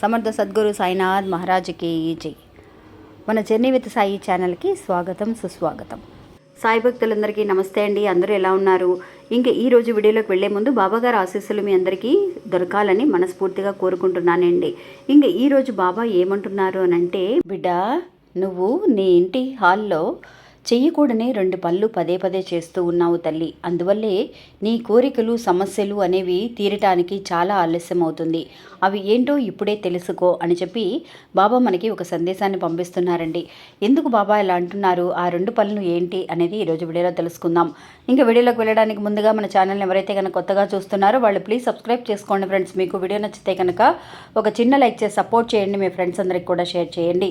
సమర్థ సద్గురు సాయినాథ్ మహారాజ్కి జై. మన జర్నీ విత్ సాయి ఛానల్కి స్వాగతం సుస్వాగతం. సాయి భక్తులందరికీ నమస్తే అండి. అందరూ ఎలా ఉన్నారు? ఇంకా ఈరోజు వీడియోలోకి వెళ్ళే ముందు బాబాగారు ఆశీస్సులు మీ అందరికీ దొరకాలని మనస్ఫూర్తిగా కోరుకుంటున్నానండి. ఇంకా ఈరోజు బాబా ఏమంటున్నారు అని అంటే బిడ్డ నువ్వు నీ ఇంటి హాల్లో చెయ్యకూడని రెండు పనులు పదే పదే చేస్తూ ఉన్నావు తల్లి. అందువల్లే నీ కోరికలు సమస్యలు అనేవి తీరటానికి చాలా ఆలస్యం అవుతుంది అవి ఏంటో ఇప్పుడే తెలుసుకో అని చెప్పి బాబా మనకి ఒక సందేశాన్ని పంపిస్తున్నారండి. ఎందుకు బాబా ఇలా అంటున్నారు? ఆ రెండు పనులు ఏంటి? అనేది ఈరోజు వీడియోలో తెలుసుకుందాం. ఇంకా వీడియోలోకి వెళ్ళడానికి ముందుగా మన ఛానల్ని ఎవరైతే కనుక కొత్తగా చూస్తున్నారో వాళ్ళు ప్లీజ్ సబ్స్క్రైబ్ చేసుకోండి ఫ్రెండ్స్. మీకు వీడియో నచ్చితే కనుక ఒక చిన్న లైక్ చేసి సపోర్ట్ చేయండి. మీ ఫ్రెండ్స్ అందరికి కూడా షేర్ చేయండి.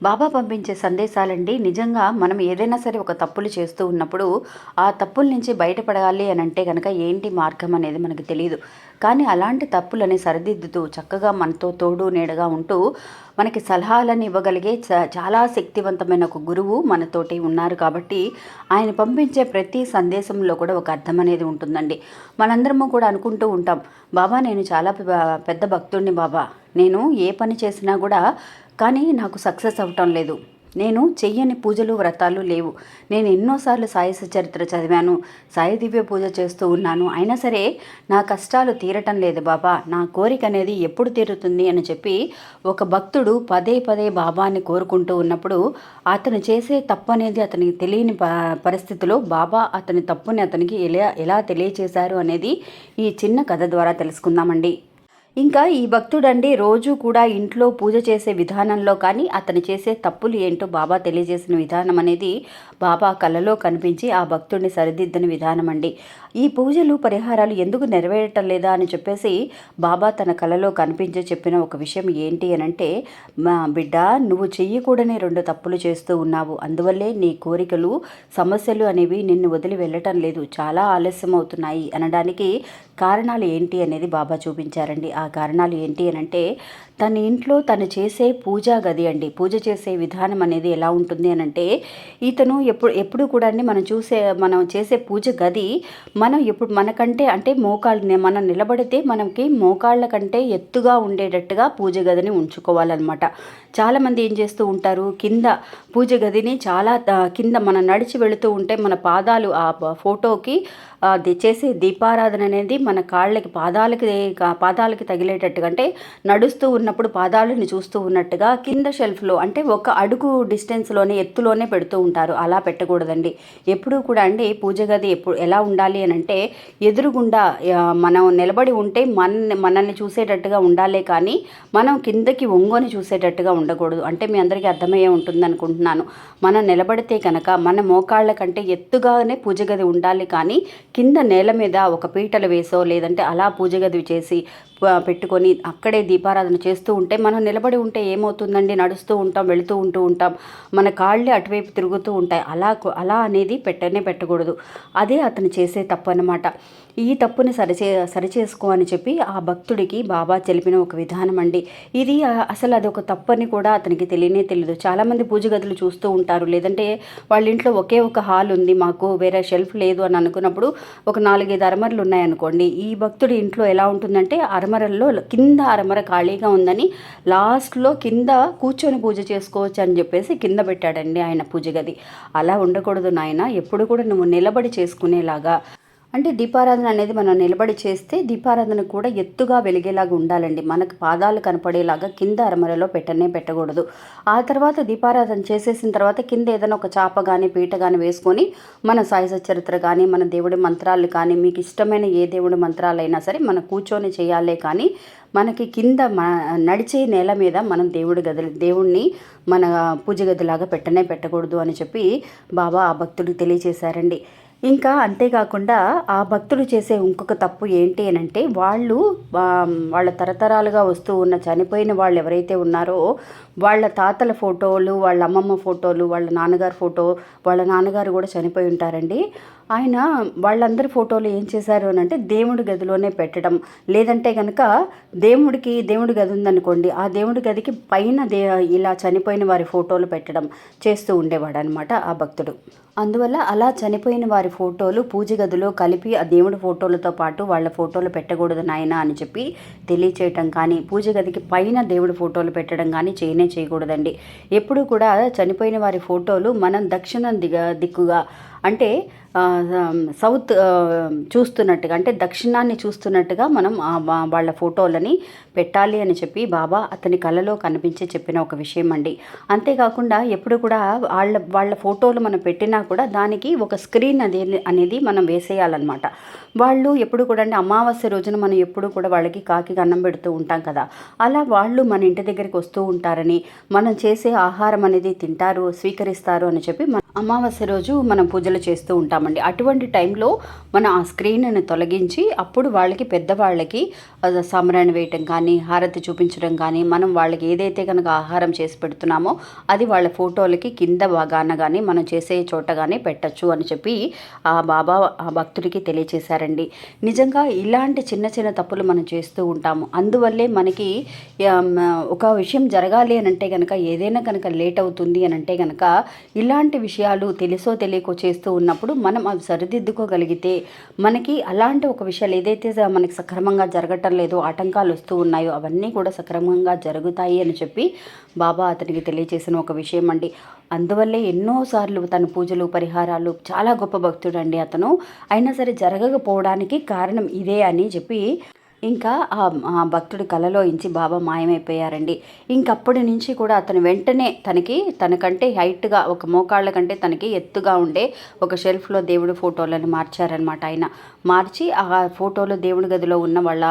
బాబా పంపించే సందేశాలండి. నిజంగా మనం ఏదైనా సరే ఒక తప్పులు చేస్తూ ఉన్నప్పుడు ఆ తప్పుల నుంచి బయటపడాలి అని అంటే కనుక ఏంటి మార్గం అనేది మనకు తెలియదు కానీ అలాంటి తప్పులని సరిదిద్దుతూ చక్కగా మనతో తోడు నీడగా ఉంటూ మనకి సలహాలను ఇవ్వగలిగే చ- చాలా శక్తివంతమైన ఒక గురువు మనతోటి ఉన్నారు కాబట్టి ఆయన పంపించే ప్రతి సందేశంలో కూడా ఒక అర్థం అనేది ఉంటుందండి. మనందరము కూడా అనుకుంటూ ఉంటాం బాబా నేను చాలా పెద్ద భక్తుడిని బాబా. నేను ఏ పని చేసినా కూడా కానీ నాకు సక్సెస్ అవ్వటం లేదు. నేను చెయ్యని పూజలు వ్రతాలు లేవు. నేను ఎన్నోసార్లు సాయి చరిత్ర చదివాను సాయి దివ్య పూజ చేస్తూ ఉన్నాను. అయినా సరే నా కష్టాలు తీరటం లేదు బాబా. నా కోరిక అనేది ఎప్పుడు తీరుతుంది అని చెప్పి ఒక భక్తుడు పదే పదే బాబాని కోరుకుంటూ ఉన్నప్పుడు అతను చేసే తప్పు అనేది అతనికి తెలియని ప పరిస్థితిలో బాబా అతని తప్పుని అతనికి ఎలా ఎలా తెలియచేశారు అనేది ఈ చిన్న కథ ద్వారా తెలుసుకుందామండి. ఇంకా ఈ భక్తుడండి రోజు కూడా ఇంట్లో పూజ చేసే విధానంలో కానీ అతను చేసే తప్పులు ఏంటో బాబా తెలియజేసిన విధానం అనేది బాబా కళ్ళలో కనిపించి ఆ భక్తుడిని సరిదిద్దని విధానం అండి ఈ పూజలు పరిహారాలు ఎందుకు నెరవేరటం లేదా అని చెప్పేసి బాబా తన కళలో కనిపించి చెప్పిన ఒక విషయం ఏంటి అని అంటే మా బిడ్డ నువ్వు చెయ్యకూడని రెండు తప్పులు చేస్తూ ఉన్నావు. అందువల్లే నీ కోరికలు సమస్యలు అనేవి నిన్ను వదిలి వెళ్ళటం లేదు. చాలా ఆలస్యం అవుతున్నాయి అనడానికి కారణాలు ఏంటి అనేది బాబా చూపించారండి. ఆ కారణాలు ఏంటి అని అంటే తన ఇంట్లో తను చేసే పూజా గది అండి. పూజ చేసే విధానం అనేది ఎలా ఉంటుంది అని అంటే ఇతను ఎప్పుడు ఎప్పుడు కూడా అండి మనం చూసే మనం చేసే పూజ గది మనం ఎప్పుడు మనకంటే అంటే మోకాళ్ళు మనం నిలబడితే మనకి మోకాళ్ళ కంటే ఎత్తుగా ఉండేటట్టుగా పూజ గదిని ఉంచుకోవాలన్నమాట. చాలామంది ఏం చేస్తూ ఉంటారు కింద పూజ గదిని చాలా కింద మనం నడిచి వెళుతూ ఉంటే మన పాదాలు ఆ ఫోటోకి చేసే దీపారాధన అనేది మన కాళ్ళకి పాదాలకి పాదాలకి తగిలేటట్టుగా అంటే నడుస్తూ ఉన్న చేస్తున్నప్పుడు పాదాలని చూస్తూ ఉన్నట్టుగా కింద షెల్ఫ్లో అంటే ఒక అడుగు డిస్టెన్స్లోనే ఎత్తులోనే పెడుతూ ఉంటారు. అలా పెట్టకూడదండి. ఎప్పుడూ కూడా అండి పూజ గది ఎప్పుడు ఎలా ఉండాలి అని అంటే ఎదురుగుండా మనం నిలబడి ఉంటే మన మనల్ని చూసేటట్టుగా ఉండాలి కానీ మనం కిందకి ఒంగోని చూసేటట్టుగా ఉండకూడదు. అంటే మీ అందరికీ అర్థమయ్యే ఉంటుంది అనుకుంటున్నాను. మనం నిలబడితే కనుక మన మోకాళ్ళ కంటే ఎత్తుగానే పూజ గది ఉండాలి కానీ కింద నేల మీద ఒక పీటలు వేసో లేదంటే అలా పూజ గది చేసి పెట్టుకొని అక్కడే దీపారాధన చేస్తూ ఉంటే మనం నిలబడి ఉంటే ఏమవుతుందండి? నడుస్తూ ఉంటాం వెళుతూ ఉంటూ ఉంటాం. మన కాళ్ళే అటువైపు తిరుగుతూ ఉంటాయి. అలా అలా అనేది పెట్టనే పెట్టకూడదు. అదే అతను చేసే తప్పు అనమాట ఈ తప్పుని సరిచే సరిచేసుకో అని చెప్పి ఆ భక్తుడికి బాబా తెలిపిన ఒక విధానం అండి. ఇది అసలు అది ఒక తప్పని కూడా అతనికి తెలియనే తెలియదు చాలామంది పూజ గదులు చూస్తూ ఉంటారు. లేదంటే వాళ్ళ ఇంట్లో ఒకే ఒక హాల్ ఉంది. మాకు వేరే షెల్ఫ్ లేదు అని అనుకున్నప్పుడు ఒక నాలుగైదు అరమరలు ఉన్నాయనుకోండి. ఈ భక్తుడి ఇంట్లో ఎలా ఉంటుందంటే అరమరల్లో కింద అరమర ఖాళీగా ఉందని లాస్ట్లో కింద కూర్చొని పూజ చేసుకోవచ్చు అని చెప్పేసి కింద పెట్టాడండి ఆయన పూజ గది. అలా ఉండకూడదు నాయన ఎప్పుడు కూడా నువ్వు నిలబడి చేసుకునేలాగా. అంటే దీపారాధన అనేది మనం నిలబడి చేస్తే దీపారాధన కూడా ఎత్తుగా వెలిగేలాగా ఉండాలండి. మనకు పాదాలు కనపడేలాగా కింద అరమరలో పెట్టనే పెట్టకూడదు. ఆ తర్వాత దీపారాధన చేసేసిన తర్వాత కింద ఏదైనా ఒక చాప కానీ పీట కానీ వేసుకొని మన సాయి చరిత్ర కానీ మన దేవుడి మంత్రాలు కానీ మీకు ఇష్టమైన ఏ దేవుడి మంత్రాలైనా సరే మనం కూర్చొని చేయాలే కానీ మనకి కింద నడిచే నేల మీద మనం దేవుడి గది దేవుణ్ణి మన పూజ గదిలాగా పెట్టనే పెట్టకూడదు అని చెప్పి బాబా ఆ భక్తుడికి తెలియజేశారండి. ఇంకా అంతేకాకుండా ఆ భక్తులు చేసే ఇంకొక తప్పు ఏంటి అని అంటే వాళ్ళు వాళ్ళ తరతరాలుగా వస్తూ ఉన్న చనిపోయిన వాళ్ళు ఎవరైతే ఉన్నారో వాళ్ళ తాతల ఫోటోలు వాళ్ళ అమ్మమ్మ ఫోటోలు వాళ్ళ నాన్నగారి ఫోటో వాళ్ళ నాన్నగారు కూడా చనిపోయి ఉంటారండి. ఆయన వాళ్ళందరి ఫోటోలు ఏం చేశారు అని అంటే దేవుడి గదిలోనే పెట్టడం. లేదంటే కనుక దేవుడికి దేవుడి గది ఉందనుకోండి ఆ దేవుడి గదికి పైన దే ఇలా చనిపోయిన వారి ఫోటోలు పెట్టడం చేస్తూ ఉండేవాడు అనమాట ఆ భక్తుడు. అందువల్ల అలా చనిపోయిన వారి ఫోటోలు పూజ గదిలో కలిపి ఆ దేవుడి ఫోటోలతో పాటు వాళ్ళ ఫోటోలు పెట్టకూడదు నాయన అని చెప్పి తెలియచేయటం కానీ పూజ గదికి పైన దేవుడి ఫోటోలు పెట్టడం కానీ చేయనే చేయకూడదండి. ఎప్పుడు కూడా చనిపోయిన వారి ఫోటోలు మనం దక్షిణ దిగ దిక్కుగా అంటే సౌత్ చూస్తున్నట్టుగా అంటే దక్షిణాన్ని చూస్తున్నట్టుగా మనం వాళ్ళ ఫోటోలని పెట్టాలి అని చెప్పి బాబా అతని కళలో కనిపించి చెప్పిన ఒక విషయం అండి అంతేకాకుండా ఎప్పుడు కూడా వాళ్ళ వాళ్ళ ఫోటోలు మనం పెట్టినా కూడా దానికి ఒక స్క్రీన్ అది అనేది మనం వేసేయాలన్నమాట. వాళ్ళు ఎప్పుడు కూడా అంటే అమావాస్య రోజున మనం ఎప్పుడు కూడా వాళ్ళకి కాకి అన్నం పెడుతూ ఉంటాం కదా. అలా వాళ్ళు మన ఇంటి దగ్గరికి వస్తూ ఉంటారని మనం చేసే ఆహారం అనేది తింటారు స్వీకరిస్తారు అని చెప్పి మన అమావాస్య రోజు మనం పూజలు చేస్తూ ఉంటామండి. అటువంటి టైంలో మనం ఆ స్క్రీన్ను తొలగించి అప్పుడు వాళ్ళకి పెద్దవాళ్ళకి సమరణ వేయటం కానీ హారతి చూపించడం కానీ మనం వాళ్ళకి ఏదైతే కనుక ఆహారం చేసి పెడుతున్నామో అది వాళ్ళ ఫోటోలకి కింద భాగాన కానీ మనం చేసే చోట కానీ పెట్టచ్చు అని చెప్పి ఆ బాబా ఆ భక్తుడికి తెలియచేశారండి. నిజంగా ఇలాంటి చిన్న చిన్న తప్పులు మనం చేస్తూ ఉంటాము. అందువల్లే మనకి ఒక విషయం జరగాలి అని అంటే కనుక ఏదైనా కనుక లేట్ అవుతుంది అని అంటే కనుక ఇలాంటి విషయం విషయాలు తెలుసో తెలియకో చేస్తూ ఉన్నప్పుడు మనం అవి సరిదిద్దుకోగలిగితే మనకి అలాంటి ఒక విషయాలు ఏదైతే మనకి సక్రమంగా జరగటం లేదో ఆటంకాలు వస్తూ ఉన్నాయో అవన్నీ కూడా సక్రమంగా జరుగుతాయి అని చెప్పి బాబా అతనికి తెలియచేసిన ఒక విషయం అండి. అందువల్లే ఎన్నోసార్లు తన పూజలు పరిహారాలు చాలా గొప్ప భక్తుడండి అతను. అయినా సరే జరగకపోవడానికి కారణం ఇదే అని చెప్పి ఇంకా ఆ భక్తుడి కలలో ఇంచి బాబా మాయమైపోయారండి. ఇంకప్పటి నుంచి కూడా అతను వెంటనే తనకి తనకంటే హైట్గా ఒక మోకాళ్ళ కంటే తనకి ఎత్తుగా ఉండే ఒక షెల్ఫ్లో దేవుడి ఫోటోలను మార్చారనమాట ఆయన. మార్చి ఆ ఫోటోలు దేవుడి గదిలో ఉన్న వాళ్ళ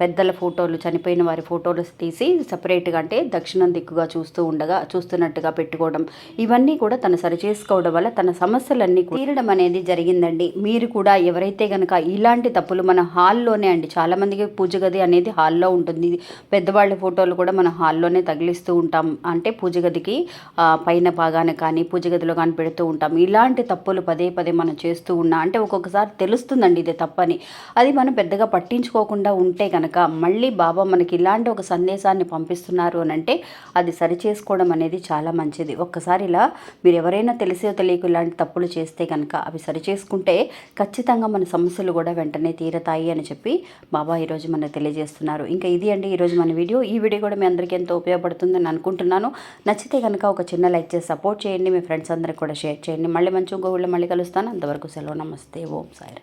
పెద్దల ఫోటోలు చనిపోయిన వారి ఫోటోలు తీసి సపరేట్గా అంటే దక్షిణం దిక్కుగా చూస్తూ ఉండగా చూస్తున్నట్టుగా పెట్టుకోవడం. ఇవన్నీ కూడా తను సరి చేసుకోవడం వల్ల తన సమస్యలన్నీ తీరడం అనేది జరిగిందండి. మీరు కూడా ఎవరైతే కనుక ఇలాంటి తప్పులు మన హాల్లోనే అండి చాలా మందికి పూజ గది అనేది హాల్లో ఉంటుంది. పెద్దవాళ్ళ ఫోటోలు కూడా మనం హాల్లోనే తగిలిస్తూ ఉంటాం. అంటే పూజ గదికి పైన భాగాన కానీ పూజ గదిలో కానీ పెడుతూ ఉంటాం. ఇలాంటి తప్పులు పదే పదే మనం చేస్తూ ఉన్నా అంటే ఒక్కొక్కసారి తెలుస్తుందండి ఇది తప్పని. అది మనం పెద్దగా పట్టించుకోకుండా ఉంటే కనుక మళ్ళీ బాబా మనకి ఇలాంటి ఒక సందేశాన్ని పంపిస్తున్నారు అని అంటే అది సరి చేసుకోవడం అనేది చాలా మంచిది. ఒక్కసారి ఇలా మీరు ఎవరైనా తెలిసో తెలియక ఇలాంటి తప్పులు చేస్తే కనుక అవి సరి చేసుకుంటే ఖచ్చితంగా మన సమస్యలు కూడా వెంటనే తీరతాయి అని చెప్పి బాబా ఈరోజు మనకు తెలియజేస్తున్నారు. ఇంకా ఇది అండి ఈరోజు మన వీడియో. ఈ వీడియో కూడా మీ అందరికీ ఎంతో ఉపయోగపడుతుందని అనుకుంటున్నాను. నచ్చితే కనుక ఒక చిన్న లైక్ చేసి సపోర్ట్ చేయండి. మీ ఫ్రెండ్స్ అందరికి కూడా షేర్ చేయండి. మళ్ళీ మంచి గోవుల్లో మళ్ళీ కలుస్తాను. అంతవరకు సెలవు. నమస్తే. ఓం సాయి.